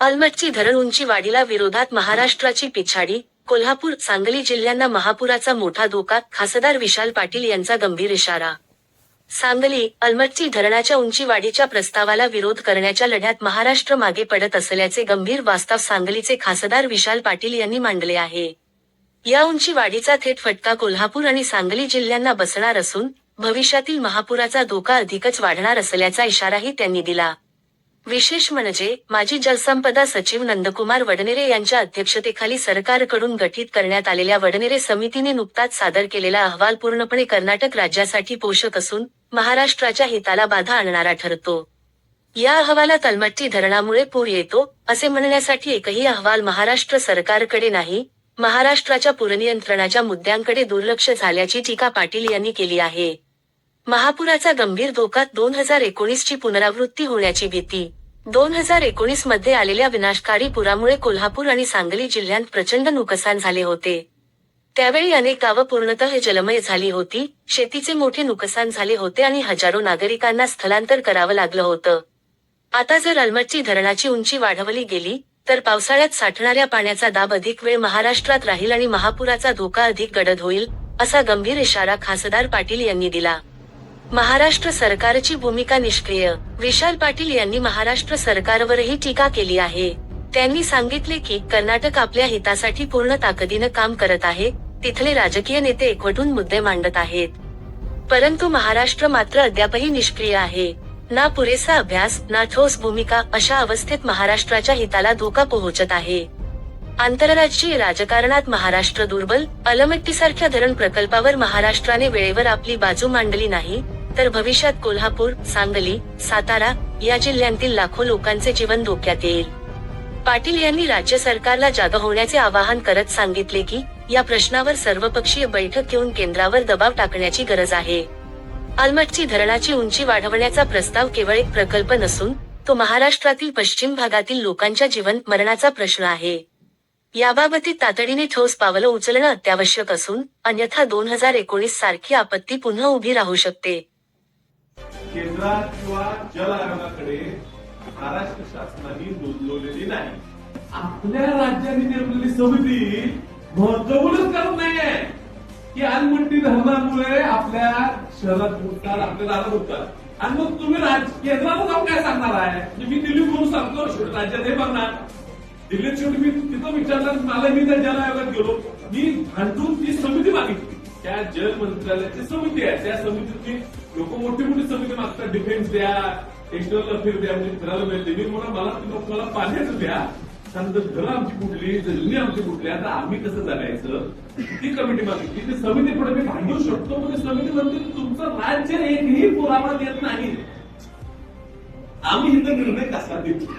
अलमटची धरण उंची वाढीला विरोधात महाराष्ट्राची पिछाडी कोल्हापूर सांगली जिल्ह्यांना महापुराचा मोठा धोका खासदार विशाल पाटील यांचा गंभीर इशारा. सांगली अलमटची धरणाच्या उंची वाढीच्या प्रस्तावाला विरोध करण्याच्या लढ्यात महाराष्ट्र मागे पडत असल्याचे गंभीर वास्तव सांगलीचे खासदार विशाल पाटील यांनी मांडले आहे. या उंची वाढीचा थेट फटका कोल्हापूर आणि सांगली जिल्ह्यांना बसणार असून भविष्यातील महापुराचा धोका अधिकच वाढणार असल्याचा इशाराही त्यांनी दिला. विशेष म्हणजे माजी जलसंपदा सचिव नंदकुमार वडनेरे यांच्या अध्यक्षतेखाली सरकारकडून गठीत करण्यात आलेल्या वडनेरे समितीने नुकताच सादर केलेला अहवाल पूर्णपणे कर्नाटक राज्यासाठी पोषक असून महाराष्ट्राच्या हिताला बाधा आणणारा ठरतो. या अहवालात अलमट्टी धरणामुळे पूर येतो असे म्हणण्यासाठी एकही अहवाल महाराष्ट्र सरकारकडे नाही महाराष्ट्राच्या पूरनियंत्रणाच्या मुद्द्यांकडे दुर्लक्ष झाल्याची टीका पाटील यांनी केली आहे. महापुराचा गंभीर धोका दोन हजार एकोणीस ची पुनरावृत्ती होण्याची भीती दोन हजार एकोणीसमध्ये आलेल्या विनाशकारी पुरामुळे कोल्हापूर आणि सांगली जिल्ह्यात प्रचंड नुकसान झाले होते. त्यावेळी अनेक गावं पूर्णतः जलमय झाली होती. शेतीचे मोठे नुकसान झाले होते आणि हजारो नागरिकांना स्थलांतर करावं लागलं होतं. आता जर अलमट्टी धरणाची उंची वाढवली गेली तर पावसाळ्यात साठणाऱ्या पाण्याचा दाब अधिक वेळ महाराष्ट्रात राहील आणि महापुराचा धोका अधिक गडद होईल असा गंभीर इशारा खासदार पाटील यांनी दिला. महाराष्ट्र सरकारची भूमिका निष्क्रिय. विशाल पाटील यांनी महाराष्ट्र सरकारवरही टीका केली आहे. त्यांनी सांगितले की कर्नाटक आपल्या हितासाठी पूर्ण ताकदीनं काम करत आहे तिथले राजकीय नेते एकवटून मुद्दे मांडत आहेत. परंतु महाराष्ट्र मात्र अद्यापही निष्क्रिय आहे. ना पुरेसा अभ्यास ना ठोस भूमिका अशा अवस्थेत महाराष्ट्राच्या हिताला धोका पोहोचत आहे. आंतरराज्यीय राजकारणात महाराष्ट्र दुर्बल अलमट्टीसारख्या धरण प्रकल्पावर महाराष्ट्राने वेळेवर आपली बाजू मांडली नाही तर भविष्यात कोल्हापूर सांगली सातारा या जिल्ह्यांतील लाखो लोकांचे जीवन धोक्यात येईल. पाटील यांनी राज्य सरकारला जागा होण्याचे आवाहन करत सांगितले की या प्रश्नावर सर्वपक्षीय बैठक घेऊन केंद्रावर दबाव टाकण्याची गरज आहे. आलमटची धरणाची उंची वाढवण्याचा प्रस्ताव केवळ एक प्रकल्प नसून तो महाराष्ट्रातील पश्चिम भागातील लोकांच्या जीवन मरणाचा प्रश्न आहे. याबाबतीत तातडीने ठोस पावलं उचलणं अत्यावश्यक असून अन्यथा दोन हजार एकोणीस सारखी आपत्ती पुन्हा उभी राहू शकते. केंद्रात किंवा जल आयोगाकडे महाराष्ट्र शासनाने नोंदवलेली नाही. आपल्या राज्याने नेमलेली समिती महत्वपूर्णच करत नाहीये. की अनमंडी धरणामुळे आपल्या शहरात उठतात आपल्या रानात उठतात आणि मग तुम्ही राज केंद्राला जाऊन काय सांगणार आहे? म्हणजे मी दिल्लीत म्हणून सांगतो शेवटी राज्यात हे बघणार. दिल्लीत शेवटी मी तिथं विचारलं मला मी त्या जल आयोगात गेलो. मी भांडून ती समिती मागितली. त्या जल मंत्रालयाची समिती आहे त्या समितीतली लोक मोठी मोठी समिती मागतात. डिफेन्स द्या एक्सटर्नल अफेअर द्या म्हणजे फिरायला मिळते मी म्हणा मला तुम्हाला पाण्याचं द्या. त्यानंतर घरं आमची कुठली जर आमची कुठली आता आम्ही कसं जगायचं? ती कमिटी मागितली. ती समिती पुढे मी भांडू शकतो म्हणजे समिती म्हणते तुमचं राज्य एकही पुरावा देत नाही. आम्ही इथं निर्णय कसा देतो